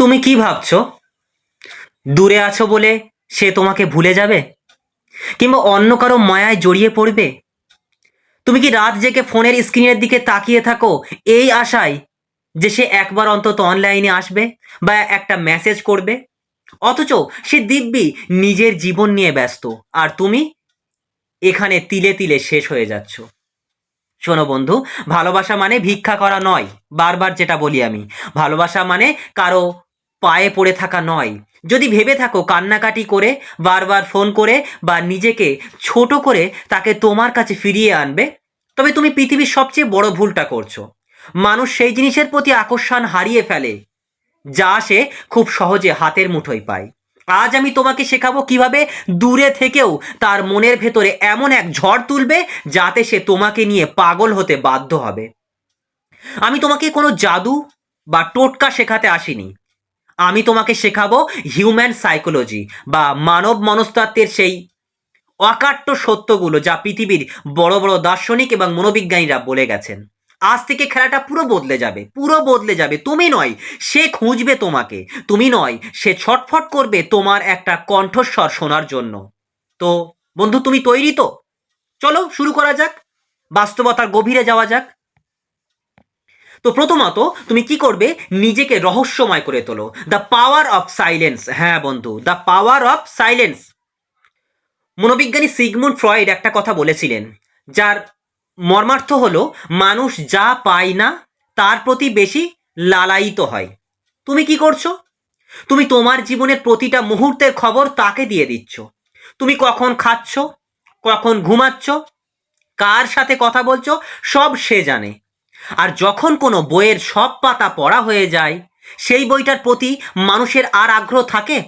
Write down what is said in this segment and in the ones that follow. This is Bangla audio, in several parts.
তুমি কি ভাবছ? দূরে আছো বলে সে তোমাকে ভুলে যাবে? কিংবা অন্য কারও মায়ায় জড়িয়ে পড়বে? তুমি কি রাত জেগে ফোনের স্ক্রিনের দিকে তাকিয়ে থাকো এই আশায় যে সে একবার অন্তত অনলাইনে আসবে বা একটা মেসেজ করবে? অথচ সে দিব্যি নিজের জীবন নিয়ে ব্যস্ত, আর তুমি এখানে তিলে তিলে শেষ হয়ে যাচ্ছ। শোনো বন্ধু, ভালোবাসা মানে ভিক্ষা করা নয়, বারবার যেটা বলি আমি। ভালোবাসা মানে কারও পায়ে পড়ে থাকা নয়। যদি ভেবে থাকো কান্নাকাটি করে, বারবার ফোন করে বা নিজেকে ছোট করে তাকে তোমার কাছে ফিরিয়ে আনবে, তবে তুমি পৃথিবীর সবচেয়ে বড় ভুলটা করছ। মানুষ সেই জিনিসের প্রতি আকর্ষণ হারিয়ে ফেলে, যা সে খুব সহজে হাতের মুঠোয় পায়। আজ আমি তোমাকে শেখাবো কীভাবে দূরে থেকেও তার মনের ভেতরে এমন এক ঝড় তুলবে, যাতে সে তোমাকে নিয়ে পাগল হতে বাধ্য হবে। আমি তোমাকে কোনো জাদু বা টোটকা শেখাতে আসিনি। আমি তোমাকে শেখাবো হিউম্যান সাইকোলজি বা মানব মনস্তত্ত্বের সেই অকাট্য সত্যগুলো যা পৃথিবীর বড় বড় দার্শনিক এবং মনোবিজ্ঞানীরা বলে গেছেন। আজ থেকে খেলাটা পুরো বদলে যাবে, পুরো বদলে যাবে। তুমি নয়, সে খুঁজবে তোমাকে। তুমি নয়, সে ছটফট করবে তোমার একটা কণ্ঠস্বর শোনার জন্য। তো বন্ধু, তুমি তৈরি তো? চলো, শুরু করা যাক। বাস্তবতার গভীরে যাওয়া যাক। তো প্রথমত তুমি কি করবে? নিজেকে রহস্যময় করে তোলো। দ্য পাওয়ার অফ সাইলেন্স হ্যাঁ বন্ধু দ্য পাওয়ার অফ সাইলেন্স মনোবিজ্ঞানী সিগমুন্ড ফ্রয়েড একটা কথা বলেছিলেন, যার মর্মার্থ হলো মানুষ যা পায় না, তার প্রতি বেশি লালায়িত হয়। তুমি কি করছ? তুমি তোমার জীবনের প্রতিটা মুহূর্তের খবর তাকে দিয়ে দিচ্ছ। তুমি কখন খাচ্ছ? কখন ঘুমাচ্ছ? কার সাথে কথা বলছো? সব সে জানে। আর যখন কোনো বইয়ের সব পাতা পড়া হয়ে যায়, সেই বইটার প্রতি মানুষের আর আগ্রহ থাকে?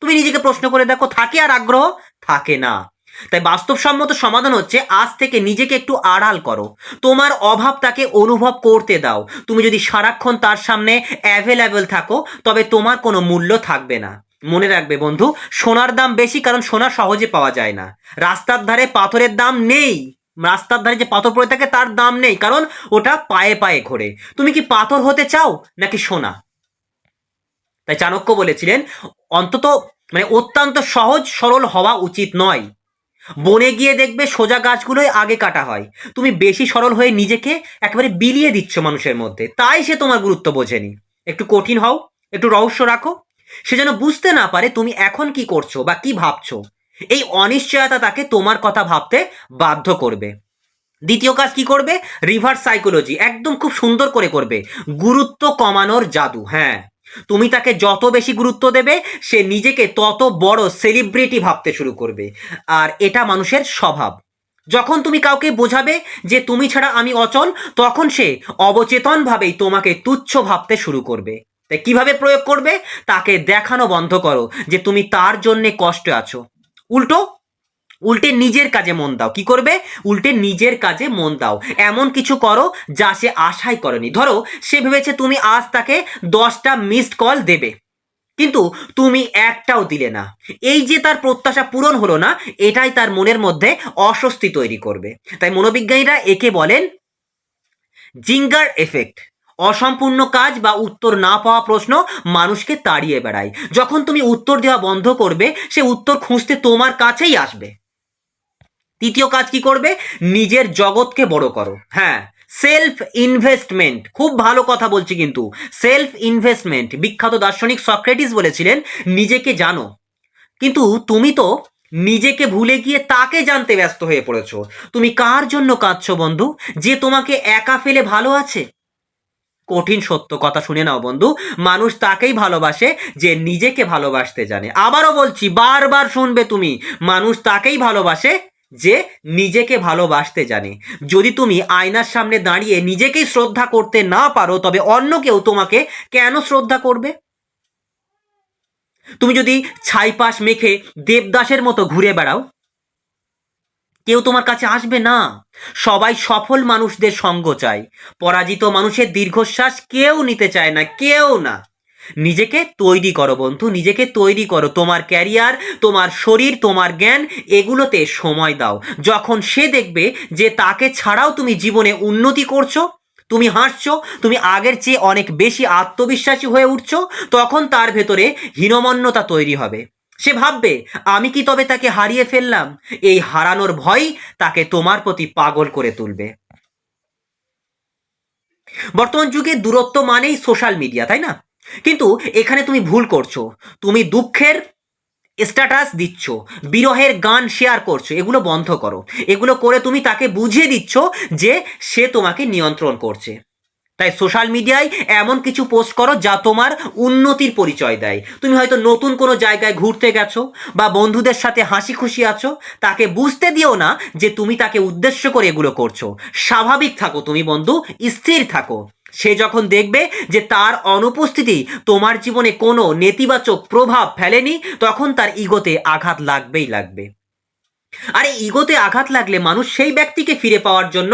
তুমি নিজেকে প্রশ্ন করে দেখো, থাকে আর আগ্রহ? থাকে না। তাই বাস্তবসম্মত সমাধান হচ্ছে, আজ থেকে নিজেকে একটু আড়াল করো। তোমার অভাব তাকে অনুভব করতে দাও। তুমি যদি সারাক্ষণ তার সামনে অ্যাভেলেবেল থাকো, তবে তোমার কোনো মূল্য থাকবে না। মনে রাখবে বন্ধু, সোনার দাম বেশি কারণ সোনা সহজে পাওয়া যায় না। রাস্তার ধারে পাথরের দাম নেই। রাস্তার ধারে যে পাথর পড়ে থাকে, তার দাম নেই। কারণ ওটা পায়ে পায়ে ঘোরে। তুমি কি পাথর হতে চাও, নাকি সোনা? তাই চাণক্য বলেছিলেন, অন্তত মানে অত্যন্ত সহজ, সরল হওয়া উচিত নয়। বনে গিয়ে দেখবে সোজা গাছগুলোই আগে কাটা হয়। তুমি বেশি সরল হয়ে নিজেকে একেবারে বিলিয়ে দিচ্ছ মানুষের মধ্যে। তাই সে তোমার গুরুত্ব বোঝেনি। একটু কঠিন হও, একটু রহস্য রাখো। সে যেন বুঝতে না পারে তুমি এখন কি করছ বা কি ভাবছ। এই অনিশ্চয়তা তাকে তোমার কথা ভাবতে বাধ্য করবে। দ্বিতীয় কাজ কি করবে? রিভার্স সাইকোলজি একদম খুব সুন্দর করে করবে। গুরুত্ব কমানোর জাদু হ্যাঁ। তুমি তাকে যত বেশি গুরুত্ব দেবে, সে নিজেকে তত বড় সেলিব্রিটি ভাবতে শুরু করবে। আর এটা মানুষের স্বভাব। যখন তুমি কাউকে বোঝাবে যে তুমি ছাড়া আমি অচল, তখন সে অবচেতনভাবেই তোমাকে তুচ্ছ ভাবতে শুরু করবে। তাই কীভাবে প্রয়োগ করবে? তাকে দেখানো বন্ধ করো যে তুমি তার জন্যে কষ্টে আছো। উল্টো, উল্টে নিজের কাজে মন দাও। কি করবে? উল্টে নিজের কাজে মন দাও। এমন কিছু করো যা সে আশাই করেনি। ধরো, সে ভেবেছে তুমি আজ তাকে দশটা মিসড কল দেবে। কিন্তু তুমি একটাও দিলে না। এই যে তার প্রত্যাশা পূরণ হলো না, এটাই তার মনের মধ্যে অস্বস্তি তৈরি করবে। তাই মনোবিজ্ঞানীরা একে বলেন, জিঙ্গার এফেক্ট। অসম্পূর্ণ কাজ বা উত্তর না পাওয়া প্রশ্ন মানুষকে তাড়িয়ে বেড়ায়। যখন তুমি উত্তর দেওয়া বন্ধ করবে, সে উত্তর খুঁজতে তোমার কাছেই আসবে। তৃতীয় কাজ কি করবে? নিজের জগৎকে বড় করো। হ্যাঁ সেলফ ইনভেস্টমেন্ট খুব ভালো কথা বলছি কিন্তু। সেলফ ইনভেস্টমেন্ট বিখ্যাত দার্শনিক সক্রেটিস বলেছিলেন, নিজেকে জানো। কিন্তু তুমি তো নিজেকে ভুলে গিয়ে তাকে জানতে ব্যস্ত হয়ে পড়েছো। তুমি কার জন্য কাঁদছো বন্ধু? যে তোমাকে একা ফেলে ভালো আছে? কঠিন সত্য কথা শুনে নাও বন্ধু। মানুষ তাকেই ভালোবাসে যে নিজেকে ভালোবাসতে জানে। আবারও বলছি, বারবার শুনবে তুমি, মানুষ তাকেই ভালোবাসে যে নিজেকে ভালোবাসতে জানে। যদি তুমি আয়নার সামনে দাঁড়িয়ে নিজেকেই শ্রদ্ধা করতে না পারো, তবে অন্য কেউ তোমাকে কেন শ্রদ্ধা করবে? তুমি যদি ছাইপাশ মেখে দেবদাসের মতো ঘুরে বেড়াও কেউ তোমার কাছে আসবে না। সবাই সফল মানুষদের সঙ্গ চায়। পরাজিত মানুষের দীর্ঘশ্বাস কেউ নিতে চায় না, কেউ না। নিজেকে তৈরি করো বন্ধু, নিজেকে তৈরি করো। তোমার ক্যারিয়ার, তোমার শরীর, তোমার জ্ঞান, এগুলোতে সময় দাও। যখন সে দেখবে যে তাকে ছাড়াও তুমি জীবনে উন্নতি করছ, তুমি হাসছো তুমি আগের চেয়ে অনেক বেশি আত্মবিশ্বাসী হয়ে উঠছো, তখন তার ভেতরে হীনমন্যতা তৈরি হবে। সে ভাববে, আমি কি তবে তাকে হারিয়ে ফেললাম? এই হারানোর ভয় তাকে তোমার প্রতি পাগল করে তুলবে। বর্তমান যুগে দূরত্ব মানেই সোশ্যাল মিডিয়া তাই না? কিন্তু এখানে তুমি ভুল করছ। তুমি দুঃখের স্ট্যাটাস দিচ্ছ, বিরহের গান শেয়ার করছ, এগুলো বন্ধ করো। এগুলো করে তুমি তাকে বুঝিয়ে দিচ্ছ যে সে তোমাকে নিয়ন্ত্রণ করছে। তাই সোশ্যাল মিডিয়ায় এমন কিছু পোস্ট করো যা তোমার উন্নতির পরিচয় দেয়। তুমি হয়তো নতুন কোনো জায়গায় ঘুরতে গেছো বা বন্ধুদের সাথে হাসি খুশি আছো, তাকে বুঝতে দিও না যে তুমি তাকে উদ্দেশ্য করে এগুলো করছ। স্বাভাবিক থাকো তুমি বন্ধু, স্থির থাকো। সে যখন দেখবে যে তার অনুপস্থিতি তোমার জীবনে কোনো নেতিবাচক প্রভাব ফেলেনি, তখন তার ইগোতে আঘাত লাগবেই লাগবে। আর এই ইগোতে আঘাত লাগলে মানুষ সেই ব্যক্তিকে ফিরে পাওয়ার জন্য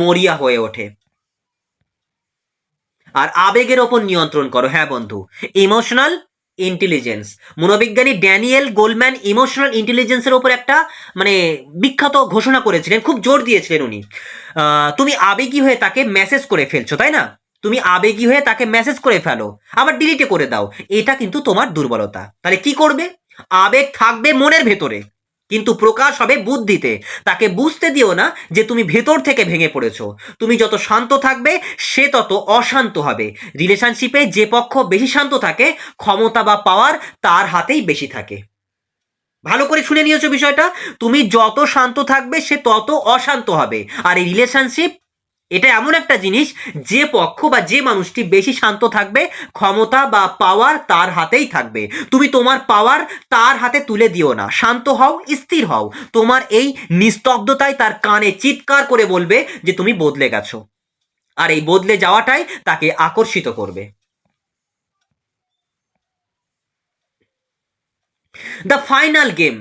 মরিয়া হয়ে ওঠে। আর আবেগের ওপর নিয়ন্ত্রণ করো। হ্যাঁ বন্ধু ইমোশনাল ইন্টেলিজেন্স মনোবিজ্ঞানী ড্যানিয়েল গোলম্যান ইমোশনাল ইন্টেলিজেন্সের ওপর একটা মানে বিখ্যাত ঘোষণা করেছিলেন, খুব জোর দিয়েছিলেন উনি। তুমি আবেগী হয়ে তাকে মেসেজ করে ফেলছো, তাই না? তুমি আবেগী হয়ে তাকে মেসেজ করে ফেলো, আবার ডিলিটে করে দাও। এটা কিন্তু তোমার দুর্বলতা। তাহলে কি করবে? আবেগ থাকবে মনের ভেতরে। কিন্তু প্রকাশ হবে বুদ্ধিতে। তাকে বুঝতে দিও না যে তুমি ভেতর থেকে ভেঙে পড়েছো। তুমি যত শান্ত থাকবে, সে তত অশান্ত হবে। রিলেশনশিপে যে পক্ষ বেশি শান্ত থাকে, ক্ষমতা বা পাওয়ার তার হাতেই বেশি থাকে। ভালো করে শুনে নিয়েছো বিষয়টা? তুমি যত শান্ত থাকবে, সে তত অশান্ত হবে। আর এই রিলেশনশিপ এটা এমন একটা জিনিস, যে পক্ষ বা যে মানুষটি বেশি শান্ত থাকবে, ক্ষমতা বা পাওয়ার তার হাতেই থাকবে। তুমি তোমার পাওয়ার তার হাতে তুলে দিও না। শান্ত হও, স্থির হও। তোমার এই নিস্তব্ধতায় তার কানে চিৎকার করে বলবে যে তুমি বদলে গেছো। আর এই বদলে যাওয়াটাই তাকে আকর্ষিত করবে। The final game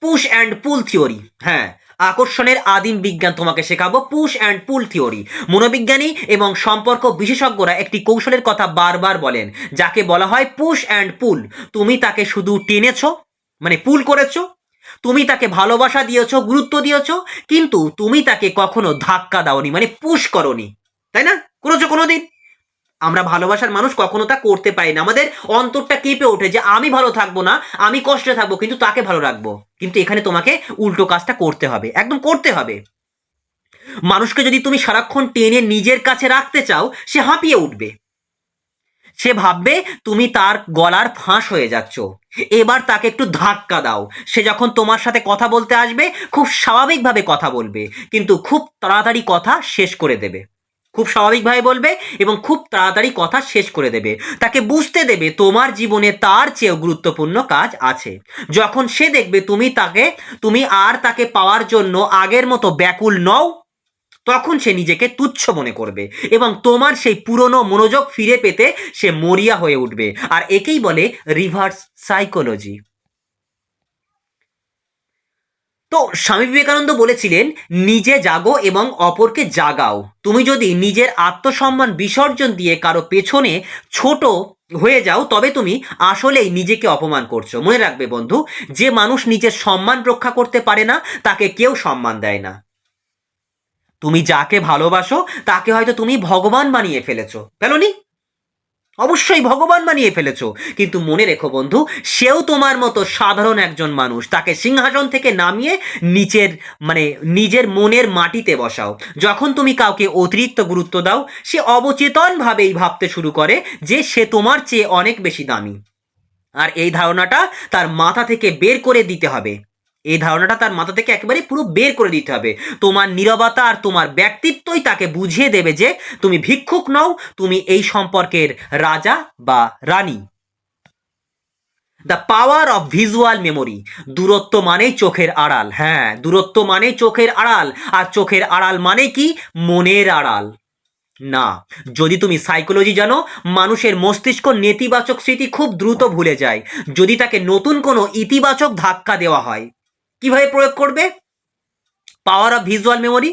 push and pull theory হ্যাঁ আকর্ষণের আদিম বিজ্ঞান তোমাকে শেখাবো পুশ অ্যান্ড পুল থিওরি মনোবিজ্ঞানী এবং সম্পর্ক বিশেষজ্ঞরা একটি কৌশলের কথা বারবার বলেন, যাকে বলা হয় পুশ অ্যান্ড পুল তুমি তাকে শুধু টেনেছ মানে পুল করেছ, তুমি তাকে ভালোবাসা দিয়েছ, গুরুত্ব দিয়েছ, কিন্তু তুমি তাকে কখনো ধাক্কা দাওনি মানে পুশ করনি। তাই না? করেছ কোনোদিন? আমরা ভালোবাসার মানুষ কখনো তা করতে পারি না। আমাদের অন্তরটা কেঁপে ওঠে যে আমি ভালো থাকব না, আমি কষ্টে থাকব, কিন্তু তাকে ভালো রাখব। কিন্তু এখানে তোমাকে উল্টো কাজটা করতে হবে, একদম করতে হবে। মানুষকে যদি তুমি সারাক্ষণ টেনে নিজের কাছে রাখতে চাও, সে হাঁপিয়ে উঠবে। সে ভাববে, তুমি তার গলার ফাঁস হয়ে যাচ্ছ। এবার তাকে একটু ধাক্কা দাও। সে যখন তোমার সাথে কথা বলতে আসবে, খুব স্বাভাবিকভাবে কথা বলবে, কিন্তু খুব তাড়াতাড়ি কথা শেষ করে দেবে। খুব স্বাভাবিকভাবে বলবে এবং খুব তাড়াতাড়ি কথা শেষ করে দেবে। তাকে বুঝতে দেবে তোমার জীবনে তার চেয়েও গুরুত্বপূর্ণ কাজ আছে। যখন সে দেখবে তুমি তাকে, তুমি আর তাকে পাওয়ার জন্য আগের মতো ব্যাকুল নও, তখন সে নিজেকে তুচ্ছ মনে করবে এবং তোমার সেই পুরনো মনোযোগ ফিরে পেতে সে মরিয়া হয়ে উঠবে। আর একেই বলে রিভার্স সাইকোলজি তো স্বামী বিবেকানন্দ বলেছিলেন, নিজে জাগো এবং অপরকে জাগাও। তুমি যদি নিজের আত্মসম্মান বিসর্জন দিয়ে কারও পেছনে ছোট হয়ে যাও, তবে তুমি আসলেই নিজেকে অপমান করছ। মনে রাখবে বন্ধু, যে মানুষ নিজের সম্মান রক্ষা করতে পারে না, তাকে কেউ সম্মান দেয় না। তুমি যাকে ভালোবাসো, তাকে হয়তো তুমি ভগবান বানিয়ে ফেলেছো। ফেলোনি অবশ্যই ভগবান বানিয়ে ফেলেছো। কিন্তু মনে রেখো বন্ধু, সেও তোমার মতো সাধারণ একজন মানুষ। তাকে সিংহাসন থেকে নামিয়ে নিচের মানে নিজের মনের মাটিতে বসাও। যখন তুমি কাউকে অতিরিক্ত গুরুত্ব দাও, সে অবচেতনভাবেই ভাবতে শুরু করে যে সে তোমার চেয়ে অনেক বেশি দামি। আর এই ধারণাটা তার মাথা থেকে বের করে দিতে হবে। এই ধারণাটা তার মাথা থেকে একেবারে পুরো বের করে দিতে হবে। তোমার নীরবতা আর তোমার ব্যক্তিত্বই তাকে বুঝিয়ে দেবে যে তুমি ভিক্ষুক নও, তুমি এই সম্পর্কের রাজা বা রানী। The power of visual memory দূরত্ব মানেই চোখের আড়াল। হ্যাঁ দূরত্ব মানেই চোখের আড়াল, আর চোখের আড়াল মানে কি? মনের আড়াল। না, যদি তুমি সাইকোলজি জানো, মানুষের মস্তিষ্ক নেতিবাচক স্মৃতি খুব দ্রুত ভুলে যায়। যদি তাকে নতুন কোনো ইতিবাচক ধাক্কা দেওয়া হয়। কীভাবে প্রয়োগ করবে? পাওয়ার অফ ভিজুয়াল মেমোরি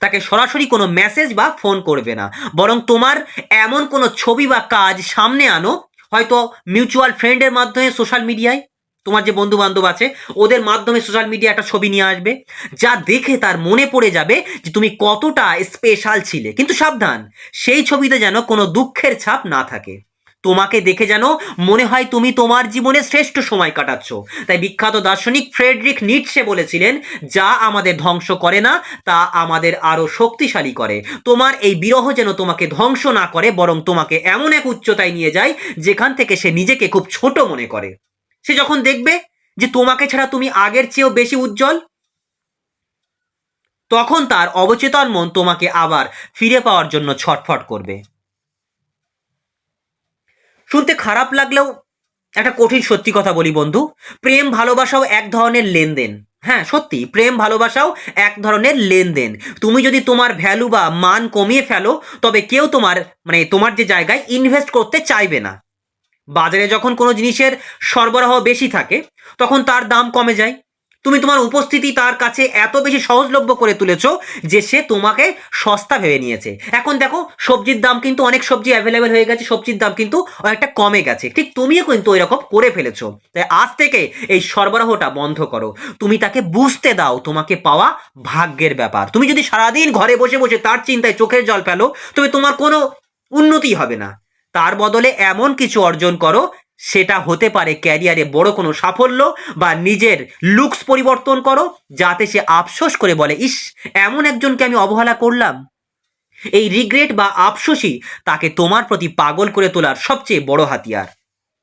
তাকে সরাসরি কোনো মেসেজ বা ফোন করবে না। বরং তোমার এমন কোনো ছবি বা কাজ সামনে আনো, হয়তো মিউচুয়াল ফ্রেন্ডের মাধ্যমে সোশ্যাল মিডিয়ায় তোমার যে বন্ধু বান্ধব আছে, ওদের মাধ্যমে সোশ্যাল মিডিয়া একটা ছবি নিয়ে আসবে, যা দেখে তার মনে পড়ে যাবে যে তুমি কতটা স্পেশাল ছিলে। কিন্তু সাবধান, সেই ছবিতে যেন কোনো দুঃখের ছাপ না থাকে। তোমাকে দেখে যেন মনে হয় তুমি তোমার জীবনে শ্রেষ্ঠ সময় কাটাচ্ছ। তাই বিখ্যাত দার্শনিক ফ্রেডরিক নিটসে বলেছিলেন, যা আমাদের ধ্বংস করে না, তা আমাদের আরও শক্তিশালী করে। তোমার এই বিরহ যেন তোমাকে ধ্বংস না করে, বরং তোমাকে এমন এক উচ্চতায় নিয়ে যায়, যেখান থেকে সে নিজেকে খুব ছোট মনে করে। সে যখন দেখবে যে তোমাকে ছাড়া তুমি আগের চেয়েও বেশি উজ্জ্বল, তখন তার অবচেতন মন তোমাকে আবার ফিরে পাওয়ার জন্য ছটফট করবে। শুনতে খারাপ লাগলেও একটা কঠিন সত্যি কথা বলি বন্ধু। প্রেম ভালোবাসাও এক ধরনের লেনদেন। হ্যাঁ সত্যি, প্রেম ভালোবাসাও এক ধরনের লেনদেন। তুমি যদি তোমার ভ্যালু বা মান কমিয়ে ফেলো, তবে কেউ তোমার মানে তোমার যে জায়গায় ইনভেস্ট করতে চাইবে না। বাজারে যখন কোনো জিনিসের সরবরাহ বেশি থাকে, তখন তার দাম কমে যায়। তুমি তোমার উপস্থিতি তার কাছে এত বেশি সহজলভ্য করে তুলেছো যে সে তোমাকে সস্তা ভেবে নিয়েছে। এখন দেখো, সবজির দাম কিন্তু অনেক সবজি অ্যাভেলেবেল হয়ে গেছে, সবজির দাম কিন্তু অনেকটা কমে গেছে। ঠিক তুমিও কিন্তু ওই রকম করে ফেলেছো। তাই আজ থেকে এই সরবরাহটা বন্ধ করো। তুমি তাকে বুঝতে দাও, তোমাকে পাওয়া ভাগ্যের ব্যাপার। তুমি যদি সারাদিন ঘরে বসে বসে তার চিন্তায় চোখের জল ফেলো, তবে তোমার কোনো উন্নতি হবে না। তার বদলে এমন কিছু অর্জন করো সেটা হতে পারে ক্যারিয়ারে বড় কোনো সাফল্য বা নিজের লুকস পরিবর্তন করো, যাতে সে আফসোস করে বলে, ইস, এমন একজনকে আমি অবহেলা করলাম। এই রিগ্রেট বা আফসোসই তাকে তোমার প্রতি পাগল করে তোলার সবচেয়ে বড় হাতিয়ার।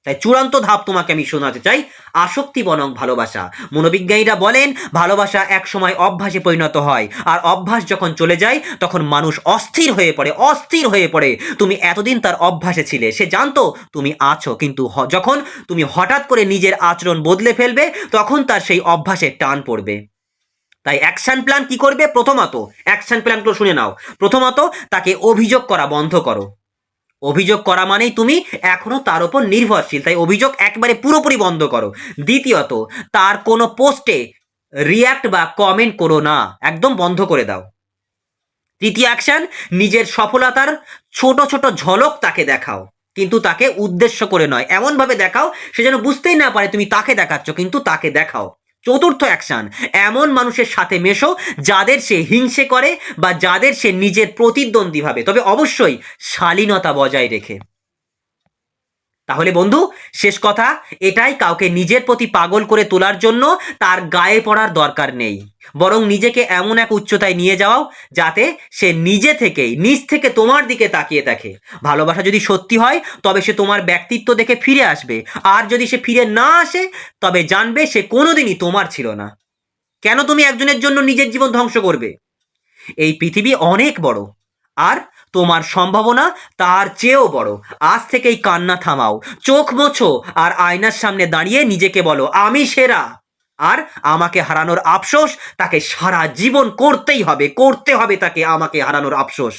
তাই চূড়ান্ত ধাপ তোমাকে আমি শোনাতে চাই, আসক্তি বনং ভালোবাসা। মনোবিজ্ঞানীরা বলেন, ভালোবাসা এক সময় অভ্যাসে পরিণত হয়, আর অভ্যাস যখন চলে যায়, তখন মানুষ অস্থির হয়ে পড়ে, অস্থির হয়ে পড়ে। তুমি এতদিন তার অভ্যাসে ছিলে, সে জানতো তুমি আছো, কিন্তু যখন তুমি হঠাৎ করে নিজের আচরণ বদলে ফেলবে, তখন তার সেই অভ্যাসে টান পড়বে। তাই অ্যাকশন প্ল্যান কি করবে? প্রথমত অ্যাকশন প্ল্যানগুলো শুনে নাও। প্রথমত, তাকে অভিযোগ করা বন্ধ করো। অভিযোগ করা মানেই তুমি এখনও তার উপর নির্ভরশীল। তাই অভিযোগ একবারে পুরোপুরি বন্ধ করো। দ্বিতীয়ত, তার কোনো পোস্টে রিয়াক্ট বা কমেন্ট করো না। একদম বন্ধ করে দাও। তৃতীয় অ্যাকশন নিজের সফলতার ছোট ছোট ঝলক তাকে দেখাও। কিন্তু তাকে উদ্দেশ্য করে নয়। এমনভাবে দেখাও, সে যেন বুঝতেই না পারে তুমি তাকে দেখাচ্ছ, কিন্তু তাকে দেখাও। চতুর্থ অ্যাকশন এমন মানুষের সাথে মেশো যাদের সে হিংসে করে বা যাদের সে নিজের প্রতিদ্বন্দ্বী ভাবে। তবে অবশ্যই শালীনতা বজায় রেখে। তাহলে বন্ধু, শেষ কথা, এটাই কাউকে নিজের প্রতি পাগল করে তোলার জন্য তার গায়ে পড়ার দরকার নেই। বরং নিজেকে এমন এক উচ্চতায় নিয়ে যাও যাতে সে নিজে থেকেই, নিজ থেকে তোমার দিকে তাকিয়ে থাকে ভালোবাসা যদি সত্যি হয়, তবে সে তোমার ব্যক্তিত্ব দেখে ফিরে আসবে। আর যদি সে ফিরে না আসে, তবে জানবে সে কোনোদিনই তোমার ছিল না। কেন তুমি একজনের জন্য নিজের জীবন ধ্বংস করবে? এই পৃথিবী অনেক বড়। আর তোমার সম্ভাবনা তার চেয়েও বড়। আজ থেকেই কান্না থামাও। চোখ মোছো আর আয়নার সামনে দাঁড়িয়ে নিজেকে বলো, আমি সেরা। আর আমাকে হারানোর আফসোস তাকে সারা জীবন করতেই হবে, করতে হবে তাকে আমাকে হারানোর আফসোস।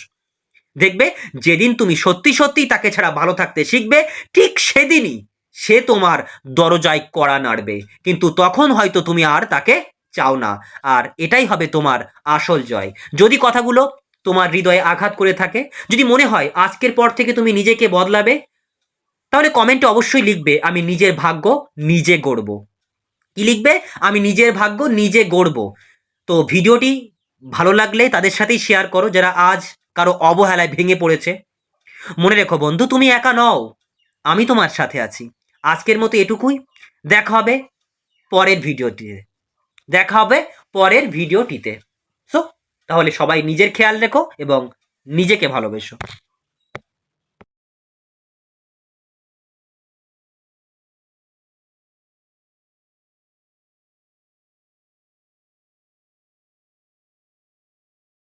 দেখবে, যেদিন তুমি সত্যি সত্যি তাকে ছাড়া ভালো থাকতে শিখবে, ঠিক সেদিনই সে তোমার দরজায় কড়া নাড়বে। কিন্তু তখন হয়তো তুমি আর তাকে চাও না। আর এটাই হবে তোমার আসল জয়। যদি কথাগুলো তোমার হৃদয়ে আঘাত করে থাকে। যদি মনে হয় আজকের পর থেকে তুমি নিজেকে বদলাবে, তাহলে কমেন্টে অবশ্যই লিখবে, আমি নিজের ভাগ্য নিজে গড়ব। কি লিখবে? আমি নিজের ভাগ্য নিজে গড়ব। তো ভিডিওটি ভালো লাগলে তাদের সাথেই শেয়ার করো, যারা আজ কারও অবহেলায় ভেঙে পড়েছে। মনে রেখো বন্ধু, তুমি একা নও, আমি তোমার সাথে আছি। আজকের মতো এটুকুই, দেখা হবে পরের ভিডিওটিতে। দেখা হবে পরের ভিডিওটিতে। তাহলে সবাই নিজের খেয়াল রেখো এবং নিজেকে ভালোবেসো।